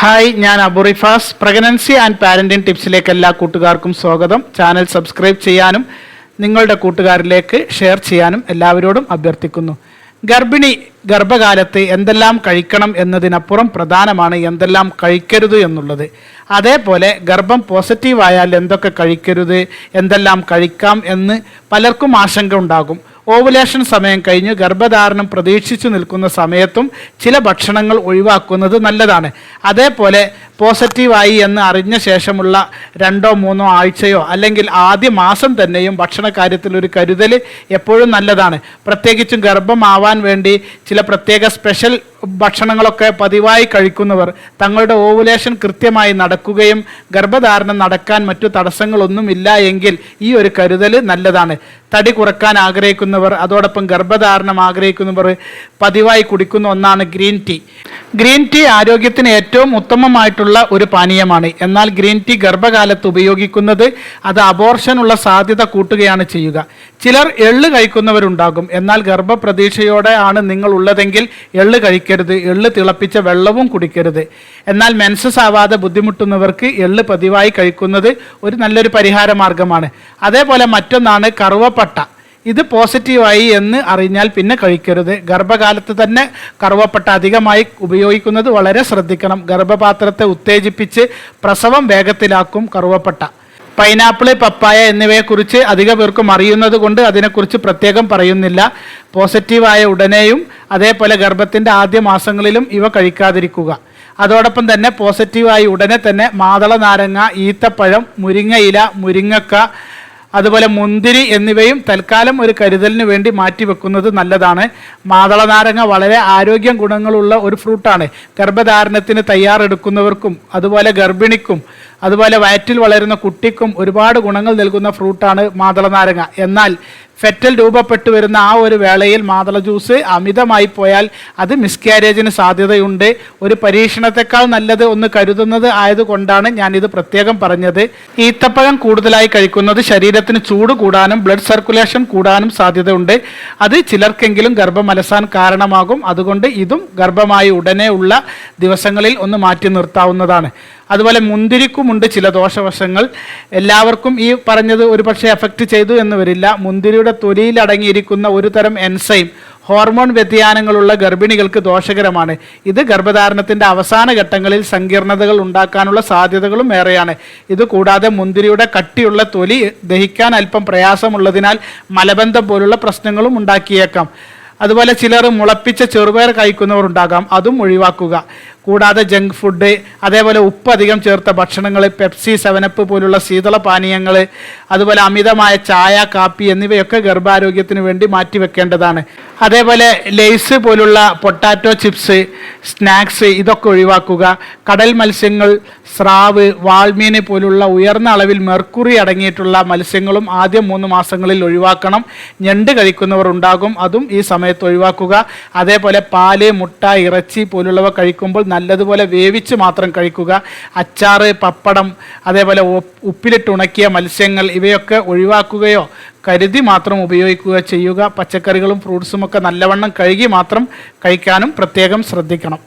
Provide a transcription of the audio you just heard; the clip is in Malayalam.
ഹായ് ഞാൻ അബുറിഫാസ്. പ്രഗ്നൻസി ആൻഡ് പാരന്റിംഗ് ടിപ്സിലേക്ക് എല്ലാ കൂട്ടുകാർക്കും സ്വാഗതം. ചാനൽ സബ്സ്ക്രൈബ് ചെയ്യാനും നിങ്ങളുടെ കൂട്ടുകാരിലേക്ക് ഷെയർ ചെയ്യാനും എല്ലാവരോടും അഭ്യർത്ഥിക്കുന്നു. ഗർഭിണി ഗർഭകാലത്ത് എന്തെല്ലാം കഴിക്കണം എന്നതിനപ്പുറം പ്രധാനമാണ് എന്തെല്ലാം കഴിക്കരുത് എന്നുള്ളത്. അതേപോലെ ഗർഭം പോസിറ്റീവായാൽ എന്തൊക്കെ കഴിക്കരുത് എന്തെല്ലാം കഴിക്കാം എന്ന് പലർക്കും ആശങ്ക ഉണ്ടാകും. ഓവുലേഷൻ സമയം കഴിഞ്ഞ് ഗർഭധാരണം പ്രതീക്ഷിച്ചു നിൽക്കുന്ന സമയത്തും ചില ഭക്ഷണങ്ങൾ ഒഴിവാക്കുന്നത് നല്ലതാണ്. അതേപോലെ പോസിറ്റീവായി എന്ന് അറിഞ്ഞ ശേഷമുള്ള രണ്ടോ മൂന്നോ ആഴ്ചയോ അല്ലെങ്കിൽ ആദ്യ മാസം തന്നെയും ഭക്ഷണ കാര്യത്തിൽ ഒരു കരുതൽ എപ്പോഴും നല്ലതാണ്. പ്രത്യേകിച്ചും ഗർഭമാവാൻ വേണ്ടി ചില പ്രത്യേക സ്പെഷ്യൽ ഭക്ഷണങ്ങളൊക്കെ പതിവായി കഴിക്കുന്നവർ തങ്ങളുടെ ഓവുലേഷൻ കൃത്യമായി നടക്കുകയും ഗർഭധാരണം നടക്കാൻ മറ്റു തടസ്സങ്ങളൊന്നുമില്ല എങ്കിൽ ഈ ഒരു കരുതൽ നല്ലതാണ്. തടി കുറയ്ക്കാൻ ആഗ്രഹിക്കുന്നവർ അതോടൊപ്പം ഗർഭധാരണം ആഗ്രഹിക്കുന്നവർ പതിവായി കുടിക്കുന്ന ഒന്നാണ് ഗ്രീൻ ടീ. ഗ്രീൻ ടീ ആരോഗ്യത്തിന് ഏറ്റവും ഉത്തമമായിട്ടുള്ള ഒരു പാനീയമാണ്. എന്നാൽ ഗ്രീൻ ടീ ഗർഭകാലത്ത് ഉപയോഗിക്കുന്നത് അത് അബോർഷനുള്ള സാധ്യത കൂട്ടുകയാണ് ചെയ്യുക. ചിലർ എള്ള് കഴിക്കുന്നവരുണ്ടാകും. എന്നാൽ ഗർഭപ്രതീക്ഷയോടെ ആണ് നിങ്ങൾ ഉള്ളതെങ്കിൽ എള്ള് കഴിക്കരുത് എള്ള് തിളപ്പിച്ച വെള്ളവും കുടിക്കരുത്. എന്നാൽ മെൻസസ് ആവാതെ ബുദ്ധിമുട്ടുന്നവർക്ക് എള്ള് പതിവായി കഴിക്കുന്നത് ഒരു നല്ലൊരു പരിഹാര മാർഗമാണ് അതേപോലെ മറ്റൊന്നാണ് കറുവപ്പട്ട. ഇത് പോസിറ്റീവായി എന്ന് അറിഞ്ഞാൽ പിന്നെ കഴിക്കരുത്. ഗർഭകാലത്ത് തന്നെ കറുവപ്പട്ട അധികമായി ഉപയോഗിക്കുന്നത് വളരെ ശ്രദ്ധിക്കണം. ഗർഭപാത്രത്തെ ഉത്തേജിപ്പിച്ച് പ്രസവം വേഗത്തിലാക്കും കറുവപ്പട്ട. പൈനാപ്പിൾ പപ്പായ എന്നിവയെക്കുറിച്ച് അധിക പേർക്കും അറിയുന്നത് കൊണ്ട് അതിനെക്കുറിച്ച് പ്രത്യേകം പറയുന്നില്ല. പോസിറ്റീവായ ഉടനെയും അതേപോലെ ഗർഭത്തിന്റെ ആദ്യ മാസങ്ങളിലും ഇവ കഴിക്കാതിരിക്കുക. അതോടൊപ്പം തന്നെ പോസിറ്റീവായി ഉടനെ തന്നെ മാതള നാരങ്ങ ഈത്തപ്പഴം മുരിങ്ങയില മുരിങ്ങക്ക അതുപോലെ മുന്തിരി എന്നിവയും തൽക്കാലം ഒരു കരുതലിന് വേണ്ടി മാറ്റിവെക്കുന്നത് നല്ലതാണ്. മാതള നാരങ്ങ വളരെ ആരോഗ്യ ഗുണങ്ങളുള്ള ഒരു ഫ്രൂട്ടാണ്. ഗർഭധാരണത്തിന് തയ്യാറെടുക്കുന്നവർക്കും അതുപോലെ ഗർഭിണിക്കും അതുപോലെ വയറ്റിൽ വളരുന്ന കുട്ടിക്കും ഒരുപാട് ഗുണങ്ങൾ നൽകുന്ന ഫ്രൂട്ടാണ് മാതള നാരങ്ങ എന്നാൽ ഫെറ്റൽ രൂപപ്പെട്ടു വരുന്ന ആ ഒരു വേളയിൽ മാതള ജ്യൂസ് അമിതമായി പോയാൽ അത് മിസ്കാരേജിന് സാധ്യതയുണ്ട്. ഒരു പരീക്ഷണത്തെക്കാൾ നല്ലത് ഒന്ന് കരുതുന്നത് ആയതുകൊണ്ടാണ് ഞാൻ ഇത് പ്രത്യേകം പറഞ്ഞത്. ഈത്തപ്പഴം കൂടുതലായി കഴിക്കുന്നത് ശരീരത്തിന് ചൂട് കൂടാനും ബ്ലഡ് സർക്കുലേഷൻ കൂടാനും സാധ്യതയുണ്ട്. അത് ചിലർക്കെങ്കിലും ഗർഭമലസാൻ കാരണമാകും. അതുകൊണ്ട് ഇതും ഗർഭമായി ഉടനെ ഉള്ള ദിവസങ്ങളിൽ ഒന്ന് മാറ്റി നിർത്താവുന്നതാണ്. അതുപോലെ മുന്തിരിക്കുമുണ്ട് ചില ദോഷവശങ്ങൾ. എല്ലാവർക്കും ഈ പറഞ്ഞത് ഒരു പക്ഷേ എഫക്റ്റ് ചെയ്തു എന്ന് വരില്ല. മുന്തിരിയുടെ തൊലിയിൽ അടങ്ങിയിരിക്കുന്ന ഒരു തരം എൻസൈം ഹോർമോൺ വ്യതിയാനങ്ങളുള്ള ഗർഭിണികൾക്ക് ദോഷകരമാണ്. ഇത് ഗർഭധാരണത്തിന്റെ അവസാന ഘട്ടങ്ങളിൽ സങ്കീർണതകൾ ഉണ്ടാക്കാനുള്ള സാധ്യതകളും ഏറെയാണ്. ഇത് കൂടാതെ മുന്തിരിയുടെ കട്ടിയുള്ള തൊലി ദഹിക്കാൻ അല്പം പ്രയാസമുള്ളതിനാൽ മലബന്ധം പോലുള്ള പ്രശ്നങ്ങളും ഉണ്ടാക്കിയേക്കാം. അതുപോലെ ചിലർ മുളപ്പിച്ച ചെറുപയർ കഴിക്കുന്നവർ ഉണ്ടാകാം അതും ഒഴിവാക്കുക. കൂടാതെ ജങ്ക് ഫുഡ് അതേപോലെ ഉപ്പ് അധികം ചേർത്ത ഭക്ഷണങ്ങൾ പെപ്സി സെവനപ്പ് പോലുള്ള ശീതള പാനീയങ്ങൾ അതുപോലെ അമിതമായ ചായ കാപ്പി എന്നിവയൊക്കെ ഗർഭാരോഗ്യത്തിന് വേണ്ടി മാറ്റിവെക്കേണ്ടതാണ്. അതേപോലെ ലെയ്സ് പോലുള്ള പൊട്ടാറ്റോ ചിപ്സ് സ്നാക്സ് ഇതൊക്കെ ഒഴിവാക്കുക. കടൽ മത്സ്യങ്ങൾ സ്രാവ് വാൾമീന് പോലുള്ള ഉയർന്ന അളവിൽ മെർക്കുറി അടങ്ങിയിട്ടുള്ള മത്സ്യങ്ങളും ആദ്യം മൂന്ന് മാസങ്ങളിൽ ഒഴിവാക്കണം. ഞണ്ട് കഴിക്കുന്നവർ ഉണ്ടാകും അതും ഈ സമയത്ത് ഒഴിവാക്കുക. അതേപോലെ പാൽ മുട്ട ഇറച്ചി പോലുള്ളവ കഴിക്കുമ്പോൾ നല്ലതുപോലെ വേവിച്ച് മാത്രം കഴിക്കുക. അച്ചാറ് പപ്പടം അതേപോലെ ഉപ്പ് ഉപ്പിലിട്ട് ഉണക്കിയ മത്സ്യങ്ങൾ ഇവയൊക്കെ ഒഴിവാക്കുകയോ കരുതി മാത്രം ഉപയോഗിക്കുക ചെയ്യുക. പച്ചക്കറികളും ഫ്രൂട്ട്സും ഒക്കെ നല്ലവണ്ണം കഴുകി മാത്രം കഴിക്കാനും പ്രത്യേകം ശ്രദ്ധിക്കണം.